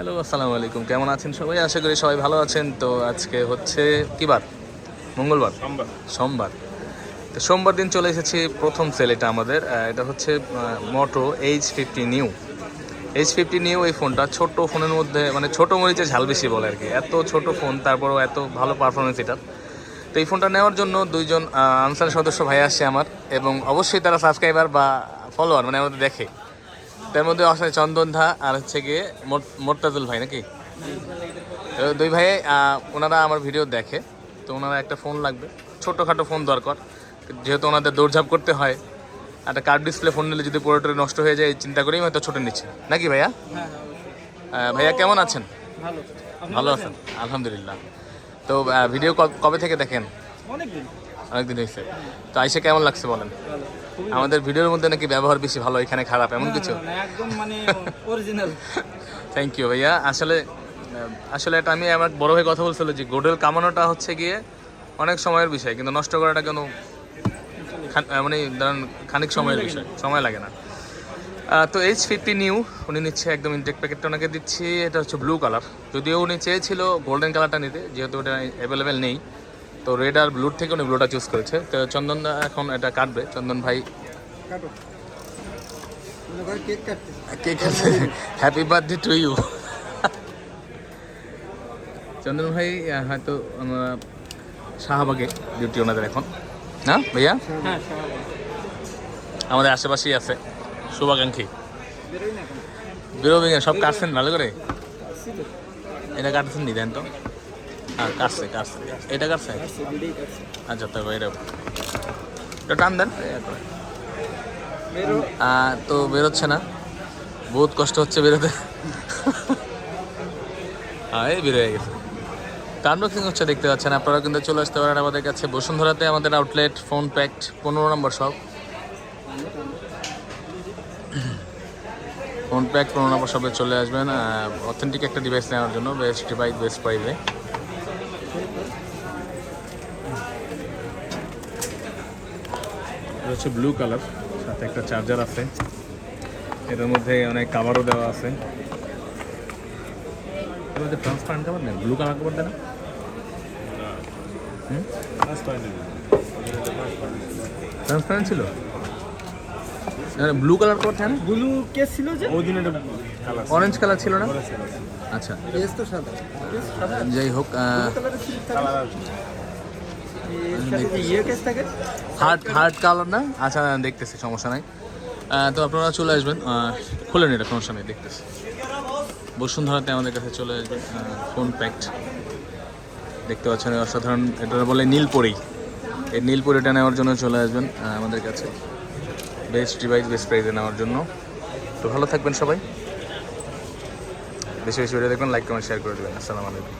Hello আসসালামু আলাইকুম। কেমন আছেন সবাই? আশা করি সবাই ভালো আছেন। তো আজকে হচ্ছে কি বার? মঙ্গলবার? সোমবার। সোমবার। তো সোমবার দিন চলে এসেছি প্রথম সেল এটা আমাদের। এটা হচ্ছে Moto H fifty new H fifty new এই ফোনটা ছোট ফোনের মধ্যে মানে ছোটো মরিচে ঝাল বেশি বলে আর কি। এত ছোট ফোন তারপরেও এত ভালো পারফরমেন্স এটা। তো এই ফোনটা নেওয়ার জন্য দুইজন আনসার সদস্য ভাই আসছে আমার। এবং অবশ্যই তারা সাবস্ক্রাইবার বা ফলোয়ার মানে আমাদের দেখে। তার মধ্যে আসলে চন্দন ধা আর হচ্ছে গিয়ে মোর্তাজুল ভাই নাকি? দুই ভাই ওনারা আমার ভিডিও দেখে তো ওনারা একটা ফোন লাগবে। ছোটোখাটো ফোন দরকার যেহেতু ওনাদের দৌড়ঝাঁপ করতে হয় একটা কার্ড ডিসপ্লে ফোন নিলে যদি পুরোটা নষ্ট হয়ে যায় চিন্তা করেই হয়তো ছোটো নিচ্ছে। নাকি ভাইয়া? ভাইয়া কেমন আছেন? ভালো। আছেন? আলহামদুলিল্লাহ। তো ভিডিও কবে থেকে দেখেন? অনেকদিন। অনেকদিন হয়েছে। তো আইসে কেমন লাগছে বলেন? আমাদের ভিডিওর মধ্যে নাকি ব্যবহার বেশি ভালো এখানে খারাপ এমন কিছু? একদম মানে অরিজিনাল থ্যাংক ইউ ভাইয়া। আসলে আসলে এটা আমি আমার বড় ভাই কথা বলছিল যে গোডেল কামানোটা হচ্ছে গিয়ে অনেক সময়ের বিষয় কিন্তু নষ্ট করাটা কেন মানে ধরেন খানিক সময়ের বিষয় সময় লাগে না। তো এইচ ফিফটি নিউ উনি নিচ্ছে একদম ইনটেক প্যাকেটটা ওনাকে দিচ্ছি এটা হচ্ছে ব্লু কালার যদিও উনি চেয়েছিল গোল্ডেন কালারটা নিতে যেহেতু ওটা অ্যাভেলেবেল নেই। তো রেড আর ব্লুর থেকে উনি ব্লুটা চুজ করেছে। তো চন্দন দা এখন এটা কাটবে। চন্দন ভাই কাটো। কেক কাটতে happy birthday to you Chandan ভাই হয়তো শাহবাগে ডিউটি ওনাদের এখন। না ভাইয়া? হ্যাঁ আমাদের আশেপাশেই আছে। শুভাকাঙ্ক্ষী। বেরোই না এখন। বেরোবে না, সব কাটছেন ভালো করে? এটা কাটছেন নি দেন তো। হ্যাঁ কাটছে কাটছে এটা কাটছে আচ্ছা তবে এটা এটা টান দেন। তো বেরোচ্ছে না। বহুত কষ্ট হচ্ছে বেরোতে। হ্যাঁ এই বের হয়ে গেছে। তো আনবক্সিং হচ্ছে, দেখতে পাচ্ছেন আপনারা কিন্তু চলে আসতে পারেন আমাদের কাছে। বসুন্ধরাতে আমাদের আউটলেট ফোন প্যাক্ট পনেরো নম্বর সব ফোন প্যাক পনেরো নম্বর সবে চলে আসবেন। অথেন্টিক একটা ডিভাইস নেওয়ার জন্য বেস্ট ডিভাইস বেস্ট প্রাইসে এটা হচ্ছে ব্লু কালার সাথে একটা চার্জার আছে। এটার মধ্যে অনেক কাভারও দেওয়া আছে। এর মধ্যে ট্রান্সপারেন্ট কাভার নেই? ব্লু কালার কাভার দেয় না? ট্রান্সপারেন্ট ছিল? ব্লু কালার কাভার থাকে ব্লু কেস ছিল যে? ওই দিন এটা অরেঞ্জ কালার ছিল না? আচ্ছা। কেস তো সাদা। যাই হোক হার্ট হার্ট কালার না? আচ্ছা দেখতেছি সমস্যা নাই। তো আপনারা চলে আসবেন। আহ, খুলে নিন এটা সমস্যা নেই দেখতেছি। বসুন্ধরাতে আমাদের কাছে চলে আসবেন ফোন প্যাক্ট দেখতে পাচ্ছেন অসাধারণ এটা বলে নীলপরি। এই নীলপরিটা নেওয়ার জন্য চলে আসবেন আমাদের কাছে। বেস্ট ডিভাইস বেস্ট প্রাইজে নেওয়ার জন্য। তো ভালো থাকবেন সবাই। বেশি বেশি ভিডিও দেখবেন লাইক কমেন্ট শেয়ার করে দেবেন। আসসালামু আলাইকুম।